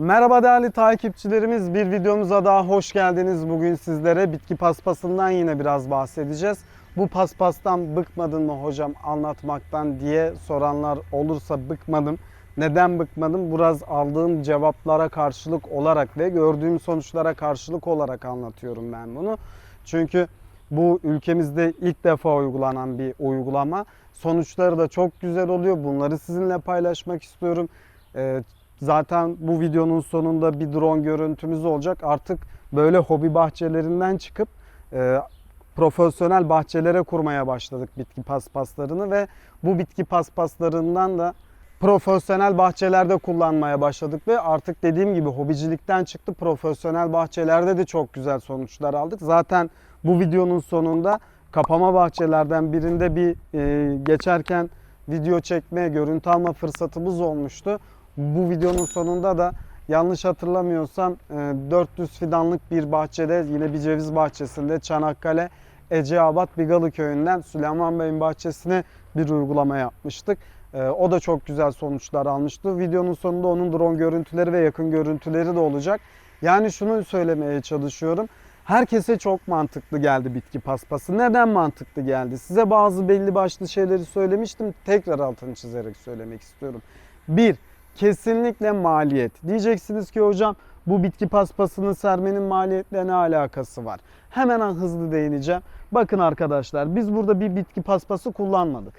Merhaba değerli takipçilerimiz. Bir videomuza daha hoş geldiniz. Bugün sizlere bitki paspasından yine biraz bahsedeceğiz. Bu paspastan bıkmadın mı hocam anlatmaktan diye soranlar olursa bıkmadım. Neden bıkmadım? Biraz aldığım cevaplara karşılık olarak ve gördüğüm sonuçlara karşılık olarak anlatıyorum ben bunu. Çünkü bu ülkemizde ilk defa uygulanan bir uygulama. Sonuçları da çok güzel oluyor. Bunları sizinle paylaşmak istiyorum. Zaten bu videonun sonunda bir drone görüntümüz olacak. Artık böyle hobi bahçelerinden çıkıp e, profesyonel bahçelere kurmaya başladık bitki paspaslarını ve bu bitki paspaslarından da profesyonel bahçelerde kullanmaya başladık ve artık dediğim gibi hobicilikten çıktı profesyonel bahçelerde de çok güzel sonuçlar aldık. Zaten bu videonun sonunda kapama bahçelerden birinde bir e, geçerken video çekme, görüntü alma fırsatımız olmuştu. Bu videonun sonunda da yanlış hatırlamıyorsam e, 400 fidanlık bir bahçede yine bir ceviz bahçesinde Çanakkale Eceabat Bigalı köyünden Süleyman Bey'in bahçesine bir uygulama yapmıştık. E, O da çok güzel sonuçlar almıştı. Videonun sonunda onun drone görüntüleri ve yakın görüntüleri de olacak. Yani şunu söylemeye çalışıyorum. Herkese çok mantıklı geldi bitki paspası. Neden mantıklı geldi? Size bazı belli başlı şeyleri söylemiştim. Tekrar altını çizerek söylemek istiyorum. Bir, kesinlikle maliyet. Diyeceksiniz ki hocam bu bitki paspasını sermenin maliyetle ne alakası var? Hemen hızlı değineceğim. Bakın arkadaşlar biz burada bir bitki paspası kullanmadık.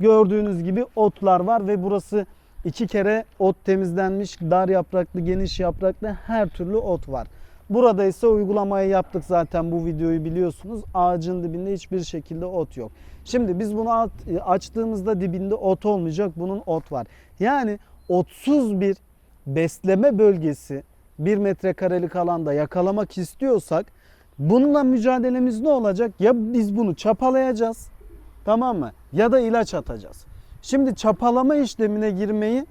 Gördüğünüz gibi otlar var ve burası iki kere ot temizlenmiş, dar yapraklı, geniş yapraklı her türlü ot var. Burada ise uygulamayı yaptık zaten bu videoyu biliyorsunuz. Ağacın dibinde hiçbir şekilde ot yok. Şimdi biz bunu at- açtığımızda dibinde ot olmayacak. Bunun ot var. Yani otsuz bir besleme bölgesi bir metrekarelik alanda yakalamak istiyorsak bununla mücadelemiz ne olacak? Ya biz bunu çapalayacağız tamam mı? Ya da ilaç atacağız. Şimdi çapalama işlemine girmeyi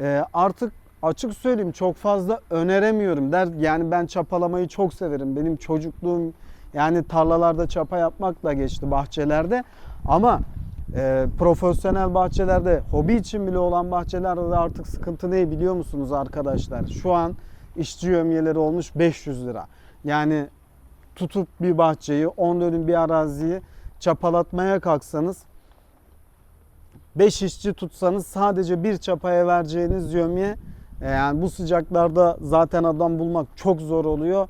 e, artık açık söyleyeyim çok fazla öneremiyorum. Der yani ben çapalamayı çok severim. Benim çocukluğum yani tarlalarda çapa yapmakla geçti bahçelerde. Ama e, profesyonel bahçelerde, hobi için bile olan bahçelerde artık sıkıntı ne biliyor musunuz arkadaşlar? Şu an işçi yömyeleri olmuş 500 lira. Yani tutup bir bahçeyi, 10 dönüm bir araziyi çapalatmaya kalksanız 5 işçi tutsanız sadece bir çapaya vereceğiniz yömye e, yani bu sıcaklarda zaten adam bulmak çok zor oluyor.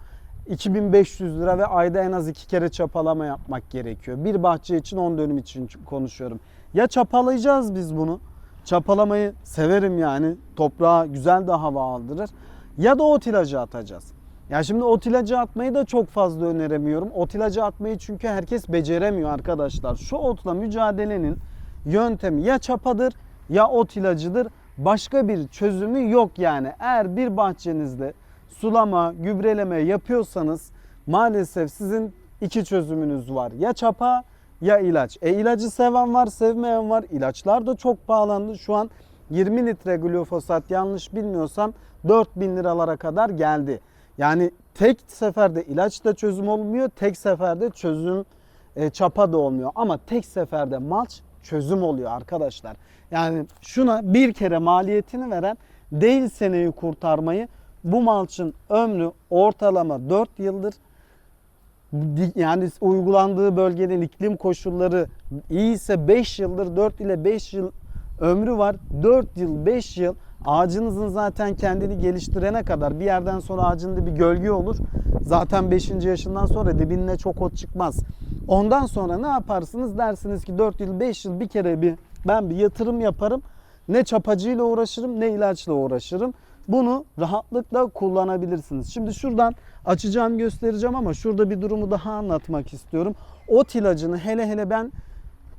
2500 lira ve ayda en az iki kere çapalama yapmak gerekiyor. Bir bahçe için 10 dönüm için konuşuyorum. Ya çapalayacağız biz bunu. Çapalamayı severim yani. Toprağa güzel de hava aldırır. Ya da ot ilacı atacağız. Ya şimdi ot ilacı atmayı da çok fazla öneremiyorum. Ot ilacı atmayı çünkü herkes beceremiyor arkadaşlar. Şu otla mücadelenin yöntemi ya çapadır ya ot ilacıdır. Başka bir çözümü yok yani. Eğer bir bahçenizde sulama, gübreleme yapıyorsanız maalesef sizin iki çözümünüz var. Ya çapa ya ilaç. E ilacı seven var, sevmeyen var. İlaçlar da çok pahalandı. Şu an 20 litre glifosat yanlış bilmiyorsam 4000 liralara kadar geldi. Yani tek seferde ilaç da çözüm olmuyor. Tek seferde çözüm e, çapa da olmuyor. Ama tek seferde malç çözüm oluyor arkadaşlar. Yani şuna bir kere maliyetini veren değil seneyi kurtarmayı bu malçın ömrü ortalama 4 yıldır. Yani uygulandığı bölgenin iklim koşulları iyiyse 5 yıldır 4 ile 5 yıl ömrü var. 4 yıl 5 yıl ağacınızın zaten kendini geliştirene kadar bir yerden sonra ağacında bir gölge olur. Zaten 5. yaşından sonra dibine çok ot çıkmaz. Ondan sonra ne yaparsınız dersiniz ki 4 yıl 5 yıl bir kere bir ben bir yatırım yaparım. Ne çapacıyla uğraşırım ne ilaçla uğraşırım. Bunu rahatlıkla kullanabilirsiniz. Şimdi şuradan açacağım göstereceğim ama şurada bir durumu daha anlatmak istiyorum. Ot ilacını hele hele ben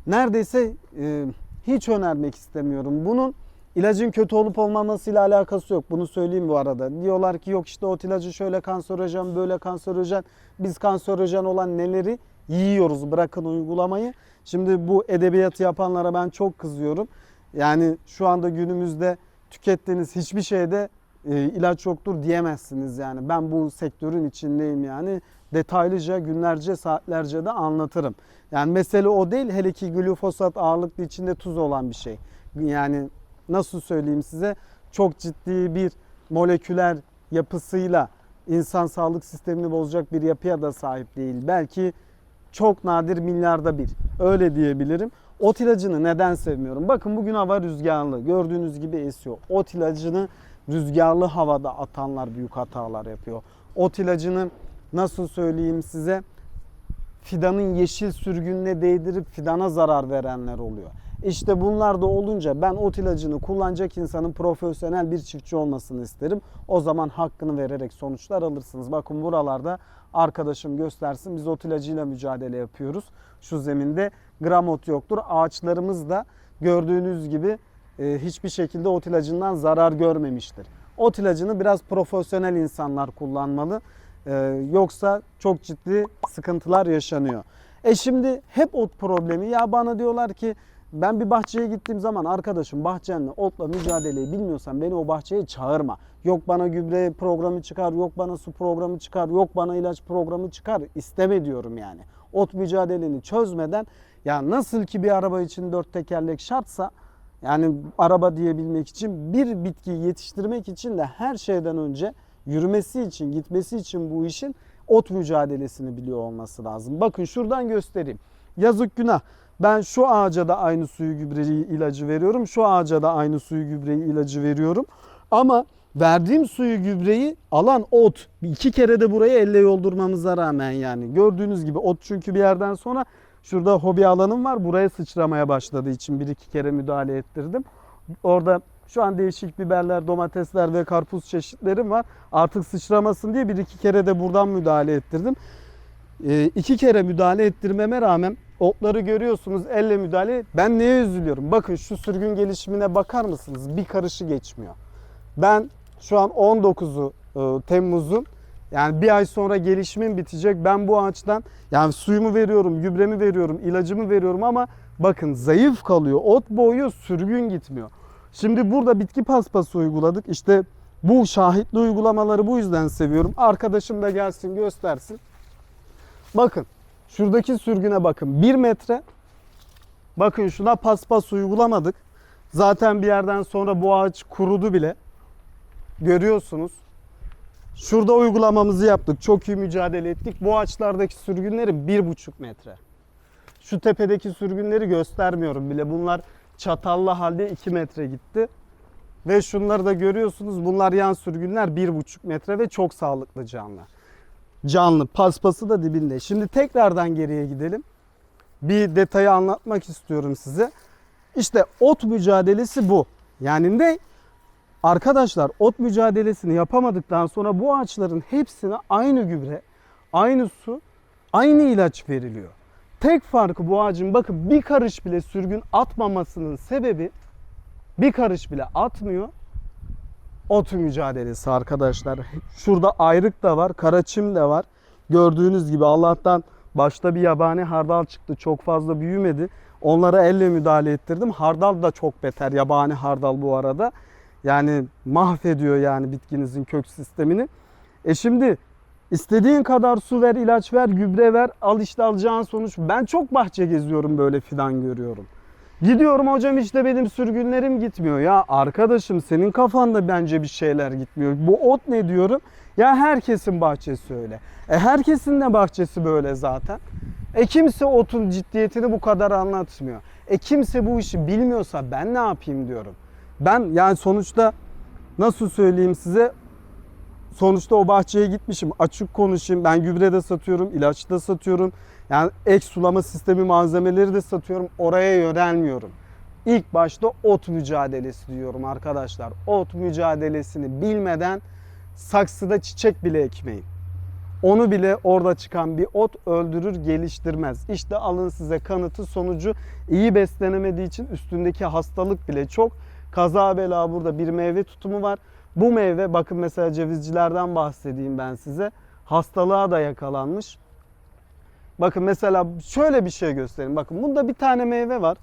neredeyse e, hiç önermek istemiyorum. Bunun ilacın kötü olup olmamasıyla alakası yok. Bunu söyleyeyim bu arada. Diyorlar ki yok işte ot ilacı şöyle kanserojen böyle kanserojen. Biz kanserojen olan neleri yiyoruz bırakın uygulamayı. Şimdi bu edebiyatı yapanlara ben çok kızıyorum. Yani şu anda günümüzde tükettiğiniz hiçbir şeyde e, ilaç yoktur diyemezsiniz yani. Ben bu sektörün içindeyim yani. Detaylıca günlerce saatlerce de anlatırım. Yani mesele o değil hele ki glifosat ağırlıklı içinde tuz olan bir şey. Yani nasıl söyleyeyim size çok ciddi bir moleküler yapısıyla insan sağlık sistemini bozacak bir yapıya da sahip değil. Belki çok nadir milyarda bir. Öyle diyebilirim. Ot ilacını neden sevmiyorum? Bakın bugün hava rüzgarlı. Gördüğünüz gibi esiyor. Ot ilacını rüzgarlı havada atanlar büyük hatalar yapıyor. Ot ilacını nasıl söyleyeyim size? Fidanın yeşil sürgününe değdirip fidana zarar verenler oluyor. İşte bunlar da olunca ben ot ilacını kullanacak insanın profesyonel bir çiftçi olmasını isterim. O zaman hakkını vererek sonuçlar alırsınız. Bakın buralarda arkadaşım göstersin biz ot ilacıyla mücadele yapıyoruz. Şu zeminde gram ot yoktur. Ağaçlarımız da gördüğünüz gibi hiçbir şekilde ot ilacından zarar görmemiştir. Ot ilacını biraz profesyonel insanlar kullanmalı. E, yoksa çok ciddi sıkıntılar yaşanıyor. E şimdi hep ot problemi. Ya bana diyorlar ki ben bir bahçeye gittiğim zaman arkadaşım bahçenle otla mücadeleyi bilmiyorsan beni o bahçeye çağırma. Yok bana gübre programı çıkar, yok bana su programı çıkar, yok bana ilaç programı çıkar. İsteme diyorum yani. Ot mücadeleni çözmeden ya nasıl ki bir araba için dört tekerlek şartsa yani araba diyebilmek için bir bitkiyi yetiştirmek için de her şeyden önce yürümesi için, gitmesi için bu işin ot mücadelesini biliyor olması lazım. Bakın şuradan göstereyim. Yazık günah. Ben şu ağaca da aynı suyu gübreyi ilacı veriyorum. Şu ağaca da aynı suyu gübreyi ilacı veriyorum. Ama verdiğim suyu gübreyi alan ot. İki kere de burayı elle yoldurmamıza rağmen yani. Gördüğünüz gibi ot çünkü bir yerden sonra şurada hobi alanım var. Buraya sıçramaya başladığı için bir iki kere müdahale ettirdim. Orada şu an değişik biberler, domatesler ve karpuz çeşitlerim var. Artık sıçramasın diye bir iki kere de buradan müdahale ettirdim. E, iki kere müdahale ettirmeme rağmen otları görüyorsunuz elle müdahale. Ben neye üzülüyorum? Bakın şu sürgün gelişimine bakar mısınız? Bir karışı geçmiyor. Ben şu an 19'u e, Temmuz'un yani bir ay sonra gelişimim bitecek. Ben bu ağaçtan yani suyumu veriyorum, gübremi veriyorum, ilacımı veriyorum ama bakın zayıf kalıyor. Ot boğuyor, sürgün gitmiyor. Şimdi burada bitki paspası uyguladık. İşte bu şahitli uygulamaları bu yüzden seviyorum. Arkadaşım da gelsin göstersin. Bakın şuradaki sürgüne bakın. 1 metre. Bakın şuna paspas uygulamadık. Zaten bir yerden sonra bu ağaç kurudu bile. Görüyorsunuz. Şurada uygulamamızı yaptık. Çok iyi mücadele ettik. Bu ağaçlardaki sürgünleri 1,5 metre. Şu tepedeki sürgünleri göstermiyorum bile. Bunlar çatallı halde 2 metre gitti. Ve şunları da görüyorsunuz. Bunlar yan sürgünler 1,5 metre ve çok sağlıklı canlı. Canlı. Paspası da dibinde. Şimdi tekrardan geriye gidelim. Bir detayı anlatmak istiyorum size. İşte ot mücadelesi bu. Yani ne? Arkadaşlar ot mücadelesini yapamadıktan sonra bu ağaçların hepsine aynı gübre, aynı su, aynı ilaç veriliyor. Tek farkı bu ağacın bakın bir karış bile sürgün atmamasının sebebi bir karış bile atmıyor. Ot mücadelesi arkadaşlar. Şurada ayrık da var, karaçim de var. Gördüğünüz gibi Allah'tan başta bir yabani hardal çıktı. Çok fazla büyümedi. Onlara elle müdahale ettirdim. Hardal da çok beter. Yabani hardal bu arada. Yani mahvediyor yani bitkinizin kök sistemini. E şimdi istediğin kadar su ver, ilaç ver, gübre ver. Al işte alacağın sonuç. Ben çok bahçe geziyorum böyle fidan görüyorum. Gidiyorum hocam işte benim sürgünlerim gitmiyor. Ya arkadaşım senin kafanda bence bir şeyler gitmiyor. Bu ot ne diyorum? Ya herkesin bahçesi öyle. E herkesin de bahçesi böyle zaten. E kimse otun ciddiyetini bu kadar anlatmıyor. E kimse bu işi bilmiyorsa ben ne yapayım diyorum. Ben yani sonuçta nasıl söyleyeyim size sonuçta o bahçeye gitmişim. Açık konuşayım. Ben gübre de satıyorum, ilaç da satıyorum. Yani ek sulama sistemi malzemeleri de satıyorum. Oraya yönelmiyorum. İlk başta ot mücadelesi diyorum arkadaşlar. Ot mücadelesini bilmeden saksıda çiçek bile ekmeyin. Onu bile orada çıkan bir ot öldürür, geliştirmez. İşte alın size kanıtı sonucu iyi beslenemediği için üstündeki hastalık bile çok. Kaza bela burada bir meyve tutumu var. Bu meyve bakın mesela cevizcilerden bahsedeyim ben size. Hastalığa da yakalanmış. Bakın mesela şöyle bir şey göstereyim. Bakın bunda bir tane meyve var.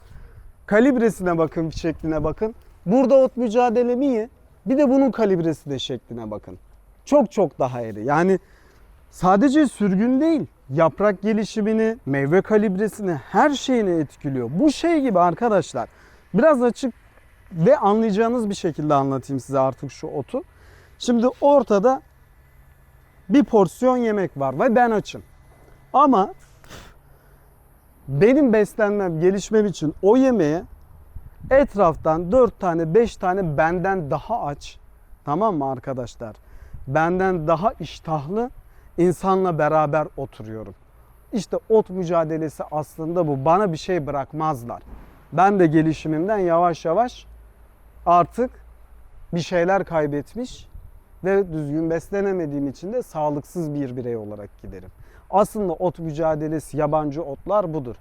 Kalibresine bakın, şekline bakın. Burada ot mücadelemi iyi. Bir de bunun kalibresi de şekline bakın. Çok çok daha iri. Yani sadece sürgün değil, yaprak gelişimini, meyve kalibresini, her şeyini etkiliyor. Bu şey gibi arkadaşlar. Biraz açık ve anlayacağınız bir şekilde anlatayım size artık şu otu. Şimdi ortada bir porsiyon yemek var ve ben açım. Ama benim beslenmem, gelişmem için o yemeğe etraftan 4 tane 5 tane benden daha aç tamam mı arkadaşlar? Benden daha iştahlı insanla beraber oturuyorum. İşte ot mücadelesi aslında bu. Bana bir şey bırakmazlar. Ben de gelişimimden yavaş yavaş artık bir şeyler kaybetmiş ve düzgün beslenemediğim için de sağlıksız bir birey olarak giderim. Aslında ot mücadelesi, yabancı otlar budur.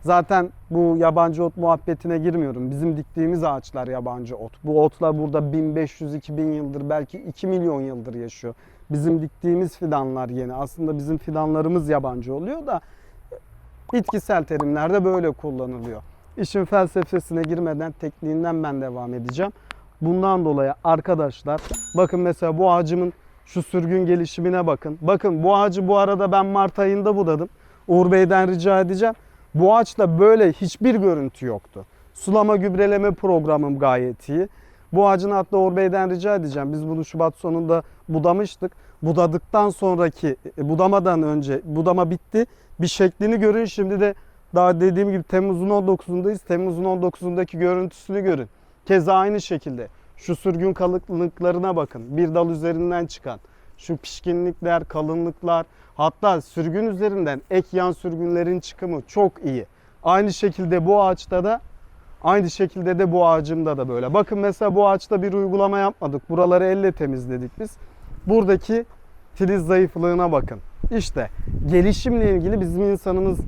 Zaten bu yabancı ot muhabbetine girmiyorum. Bizim diktiğimiz ağaçlar yabancı ot. Bu otlar burada 1500-2000 yıldır belki 2 milyon yıldır yaşıyor. Bizim diktiğimiz fidanlar yeni. Aslında bizim fidanlarımız yabancı oluyor da bitkisel terimlerde böyle kullanılıyor. İşin felsefesine girmeden tekniğinden ben devam edeceğim. Bundan dolayı arkadaşlar bakın mesela bu ağacımın şu sürgün gelişimine bakın. Bakın bu ağacı bu arada ben Mart ayında budadım. Uğur Bey'den rica edeceğim. Bu ağaçta böyle hiçbir görüntü yoktu. Sulama gübreleme programım gayet iyi. Bu ağacın hatta Uğur Bey'den rica edeceğim. Biz bunu Şubat sonunda budamıştık. Budadıktan sonraki, e, budamadan önce, budama bitti. Bir şeklini görün. Şimdi de daha dediğim gibi Temmuz'un 19'undayız. Temmuz'un 19'undaki görüntüsünü görün. Keza aynı şekilde şu sürgün kalınlıklarına bakın. Bir dal üzerinden çıkan şu pişkinlikler, kalınlıklar hatta sürgün üzerinden ek yan sürgünlerin çıkımı çok iyi. Aynı şekilde bu ağaçta da aynı şekilde de bu ağacımda da böyle. Bakın mesela bu ağaçta bir uygulama yapmadık. Buraları elle temizledik biz. Buradaki filiz zayıflığına bakın. İşte gelişimle ilgili bizim insanımız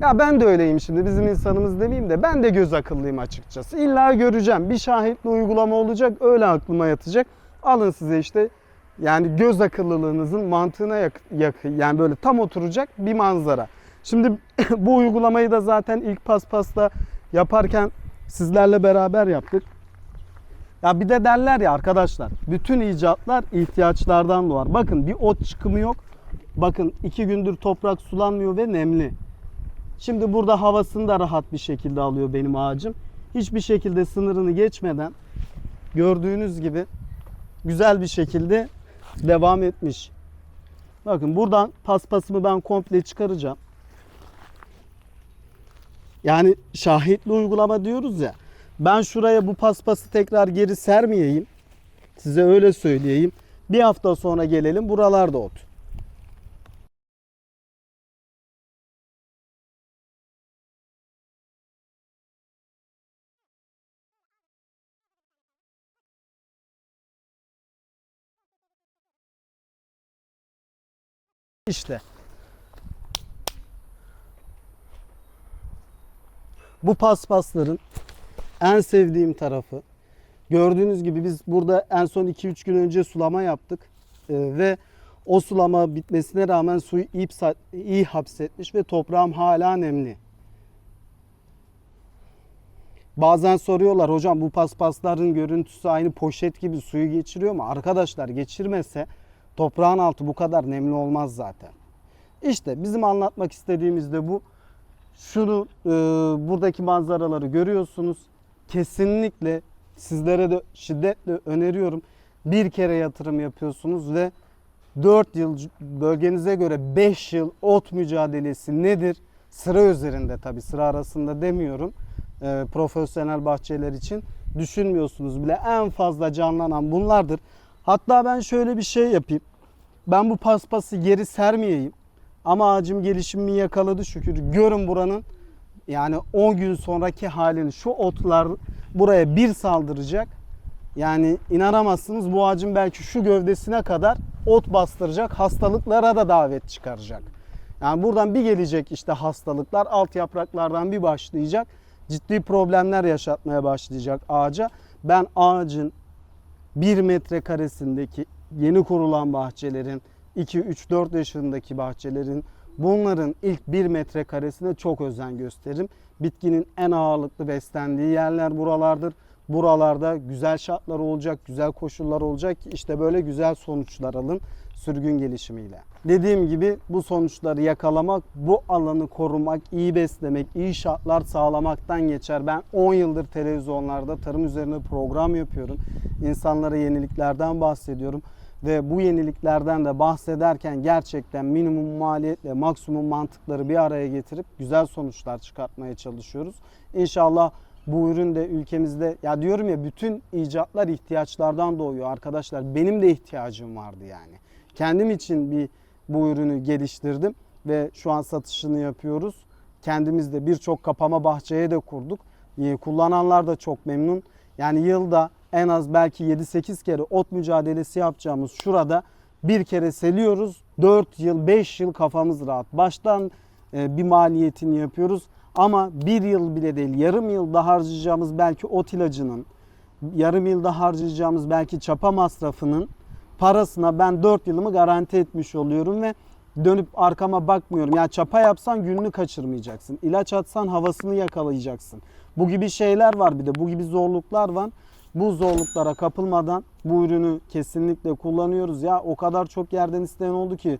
ya ben de öyleyim şimdi bizim insanımız demeyeyim de ben de göz akıllıyım açıkçası. İlla göreceğim bir şahitli uygulama olacak öyle aklıma yatacak. Alın size işte yani göz akıllılığınızın mantığına yak, yak yani böyle tam oturacak bir manzara. Şimdi bu uygulamayı da zaten ilk paspasta yaparken sizlerle beraber yaptık. Ya bir de derler ya arkadaşlar bütün icatlar ihtiyaçlardan doğar. Bakın bir ot çıkımı yok. Bakın iki gündür toprak sulanmıyor ve nemli. Şimdi burada havasını da rahat bir şekilde alıyor benim ağacım. Hiçbir şekilde sınırını geçmeden gördüğünüz gibi güzel bir şekilde devam etmiş. Bakın buradan paspasımı ben komple çıkaracağım. Yani şahitli uygulama diyoruz ya. Ben şuraya bu paspası tekrar geri sermeyeyim. Size öyle söyleyeyim. Bir hafta sonra gelelim buralarda ot. İşte. Bu paspasların en sevdiğim tarafı gördüğünüz gibi biz burada en son 2-3 gün önce sulama yaptık Ee, ve o sulama bitmesine rağmen suyu iyi, iyi hapsetmiş ve toprağım hala nemli. Bazen soruyorlar hocam bu paspasların görüntüsü aynı poşet gibi suyu geçiriyor mu? Arkadaşlar geçirmese toprağın altı bu kadar nemli olmaz zaten. İşte bizim anlatmak istediğimiz de bu. Şunu e, buradaki manzaraları görüyorsunuz. Kesinlikle sizlere de şiddetle öneriyorum. Bir kere yatırım yapıyorsunuz ve 4 yıl bölgenize göre 5 yıl ot mücadelesi nedir? Sıra üzerinde tabi sıra arasında demiyorum. E, profesyonel bahçeler için düşünmüyorsunuz bile en fazla canlanan bunlardır. Hatta ben şöyle bir şey yapayım. Ben bu paspası geri sermeyeyim. Ama ağacım gelişimimi yakaladı şükür. Görün buranın yani 10 gün sonraki halini şu otlar buraya bir saldıracak. Yani inanamazsınız bu ağacın belki şu gövdesine kadar ot bastıracak, hastalıklara da davet çıkaracak. Yani buradan bir gelecek işte hastalıklar alt yapraklardan bir başlayacak. Ciddi problemler yaşatmaya başlayacak ağaca. Ben ağacın 1 metrekaresindeki yeni kurulan bahçelerin 2, 3, 4 yaşındaki bahçelerin bunların ilk 1 metrekaresine çok özen gösteririm. Bitkinin en ağırlıklı beslendiği yerler buralardır. Buralarda güzel şartlar olacak, güzel koşullar olacak işte böyle güzel sonuçlar alın sürgün gelişimiyle. Dediğim gibi bu sonuçları yakalamak, bu alanı korumak, iyi beslemek, iyi şartlar sağlamaktan geçer. Ben 10 yıldır televizyonlarda tarım üzerine program yapıyorum. İnsanlara yeniliklerden bahsediyorum. Ve bu yeniliklerden de bahsederken gerçekten minimum maliyetle maksimum mantıkları bir araya getirip güzel sonuçlar çıkartmaya çalışıyoruz. İnşallah bu ürün de ülkemizde ya diyorum ya bütün icatlar ihtiyaçlardan doğuyor arkadaşlar. Benim de ihtiyacım vardı yani. Kendim için bir bu ürünü geliştirdim ve şu an satışını yapıyoruz. Kendimiz de birçok kapama bahçeye de kurduk. Ee, Kullananlar da çok memnun. Yani yılda en az belki 7-8 kere ot mücadelesi yapacağımız şurada bir kere seliyoruz. 4 yıl 5 yıl kafamız rahat. Baştan e, bir maliyetini yapıyoruz. Ama bir yıl bile değil yarım yılda harcayacağımız belki ot ilacının yarım yılda harcayacağımız belki çapa masrafının parasına ben 4 yılımı garanti etmiş oluyorum ve dönüp arkama bakmıyorum. Ya çapa yapsan gününü kaçırmayacaksın. İlaç atsan havasını yakalayacaksın. Bu gibi şeyler var bir de. Bu gibi zorluklar var. Bu zorluklara kapılmadan bu ürünü kesinlikle kullanıyoruz. Ya o kadar çok yerden isteyen oldu ki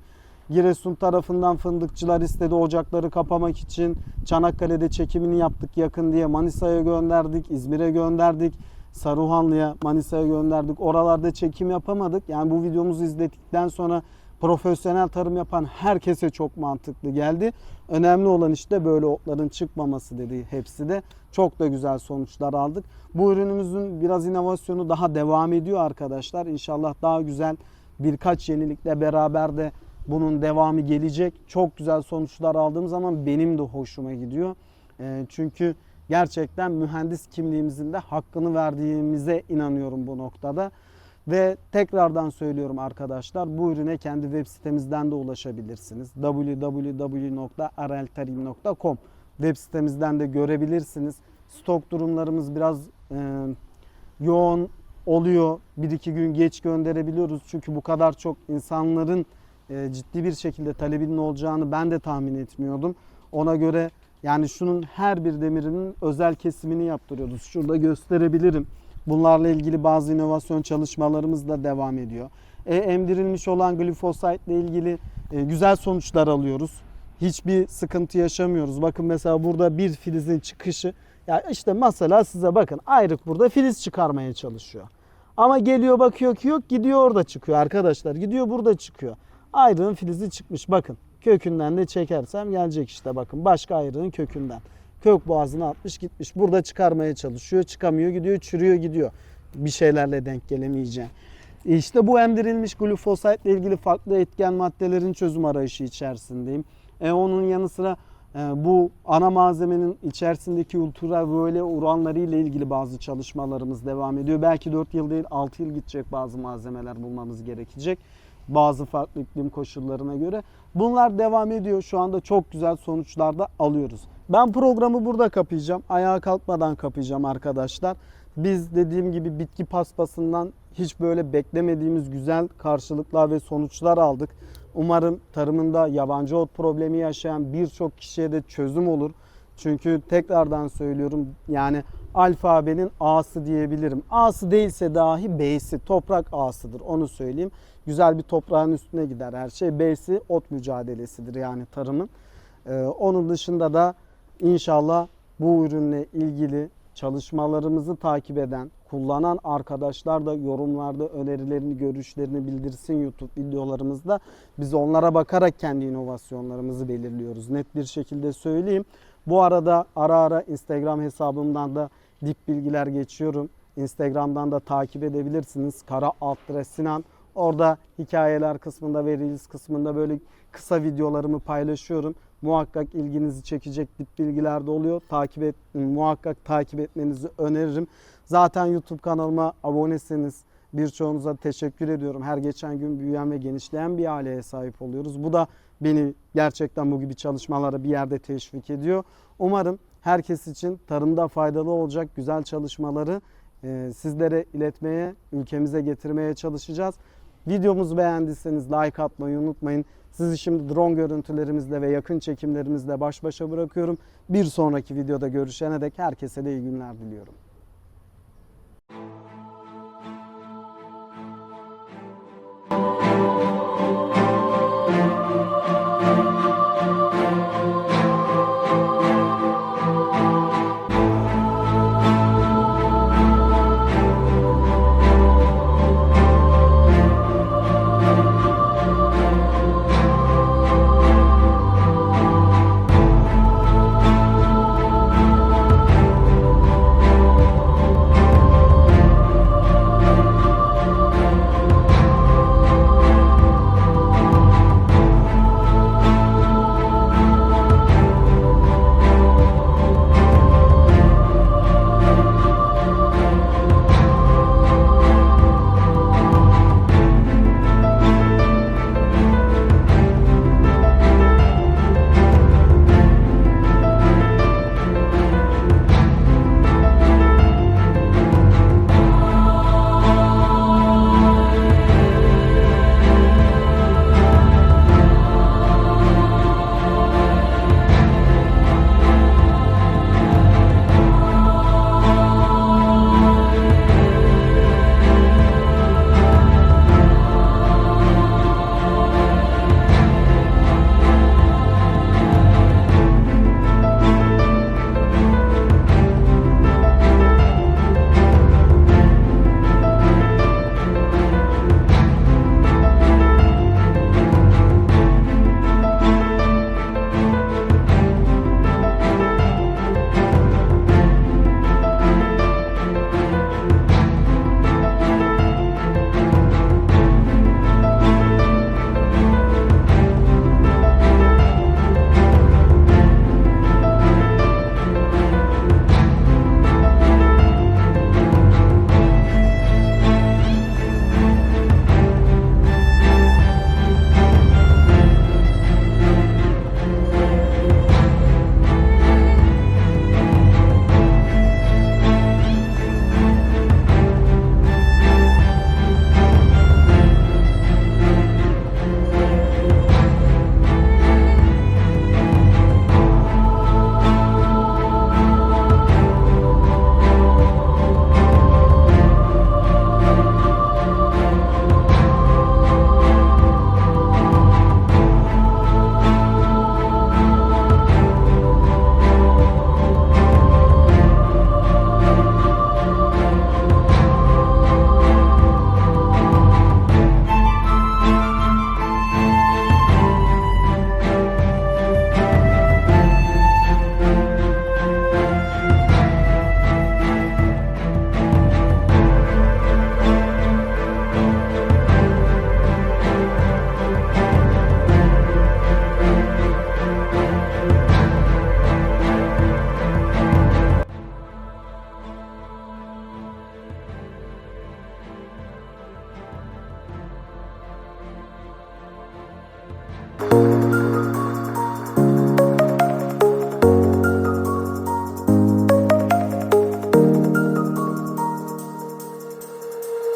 Giresun tarafından fındıkçılar istedi ocakları kapamak için. Çanakkale'de çekimini yaptık yakın diye Manisa'ya gönderdik, İzmir'e gönderdik. Saruhanlı'ya, Manisa'ya gönderdik. Oralarda çekim yapamadık. Yani bu videomuzu izledikten sonra profesyonel tarım yapan herkese çok mantıklı geldi. Önemli olan işte böyle otların çıkmaması dedi hepsi de. Çok da güzel sonuçlar aldık. Bu ürünümüzün biraz inovasyonu daha devam ediyor arkadaşlar. İnşallah daha güzel birkaç yenilikle beraber de bunun devamı gelecek. Çok güzel sonuçlar aldığım zaman benim de hoşuma gidiyor. Ee, Çünkü gerçekten mühendis kimliğimizin de hakkını verdiğimize inanıyorum bu noktada. Ve tekrardan söylüyorum arkadaşlar bu ürüne kendi web sitemizden de ulaşabilirsiniz. www.areltarim.com web sitemizden de görebilirsiniz. Stok durumlarımız biraz e, yoğun oluyor. Bir iki gün geç gönderebiliyoruz. Çünkü bu kadar çok insanların e, ciddi bir şekilde talebinin olacağını ben de tahmin etmiyordum. Ona göre yani şunun her bir demirinin özel kesimini yaptırıyoruz. Şurada gösterebilirim. Bunlarla ilgili bazı inovasyon çalışmalarımız da devam ediyor. E, emdirilmiş olan glifosat ile ilgili e, güzel sonuçlar alıyoruz. Hiçbir sıkıntı yaşamıyoruz. Bakın mesela burada bir filizin çıkışı. Ya işte mesela size bakın ayrık burada filiz çıkarmaya çalışıyor. Ama geliyor bakıyor ki yok gidiyor orada çıkıyor arkadaşlar. Gidiyor burada çıkıyor. Ayrığın filizi çıkmış bakın. Kökünden de çekersem gelecek işte bakın başka ayrığın kökünden. Kök boğazına atmış gitmiş. Burada çıkarmaya çalışıyor. Çıkamıyor gidiyor çürüyor gidiyor. Bir şeylerle denk gelemeyeceğim. İşte bu emdirilmiş glifosat ile ilgili farklı etken maddelerin çözüm arayışı içerisindeyim. E onun yanı sıra e, bu ana malzemenin içerisindeki ultraviyole uranları ile ilgili bazı çalışmalarımız devam ediyor. Belki 4 yıl değil 6 yıl gidecek bazı malzemeler bulmamız gerekecek bazı farklı iklim koşullarına göre. Bunlar devam ediyor. Şu anda çok güzel sonuçlar da alıyoruz. Ben programı burada kapayacağım. Ayağa kalkmadan kapayacağım arkadaşlar. Biz dediğim gibi bitki paspasından hiç böyle beklemediğimiz güzel karşılıklar ve sonuçlar aldık. Umarım tarımında yabancı ot problemi yaşayan birçok kişiye de çözüm olur. Çünkü tekrardan söylüyorum yani alfabenin A'sı diyebilirim. A'sı değilse dahi B'si toprak A'sıdır onu söyleyeyim. Güzel bir toprağın üstüne gider her şey. B'si ot mücadelesidir yani tarımın. Ee, onun dışında da inşallah bu ürünle ilgili çalışmalarımızı takip eden, kullanan arkadaşlar da yorumlarda önerilerini, görüşlerini bildirsin YouTube videolarımızda. Biz onlara bakarak kendi inovasyonlarımızı belirliyoruz. Net bir şekilde söyleyeyim. Bu arada ara ara Instagram hesabımdan da dip bilgiler geçiyorum. Instagram'dan da takip edebilirsiniz. Kara Altre Sinan. Orada hikayeler kısmında ve Reels kısmında böyle kısa videolarımı paylaşıyorum. Muhakkak ilginizi çekecek dip bilgiler de oluyor. Takip et, muhakkak takip etmenizi öneririm. Zaten YouTube kanalıma abonesiniz. Birçoğunuza teşekkür ediyorum. Her geçen gün büyüyen ve genişleyen bir aileye sahip oluyoruz. Bu da beni gerçekten bu gibi çalışmalara bir yerde teşvik ediyor. Umarım herkes için tarımda faydalı olacak güzel çalışmaları sizlere iletmeye, ülkemize getirmeye çalışacağız. Videomuzu beğendiyseniz like atmayı unutmayın. Sizi şimdi drone görüntülerimizle ve yakın çekimlerimizle baş başa bırakıyorum. Bir sonraki videoda görüşene dek herkese de iyi günler diliyorum.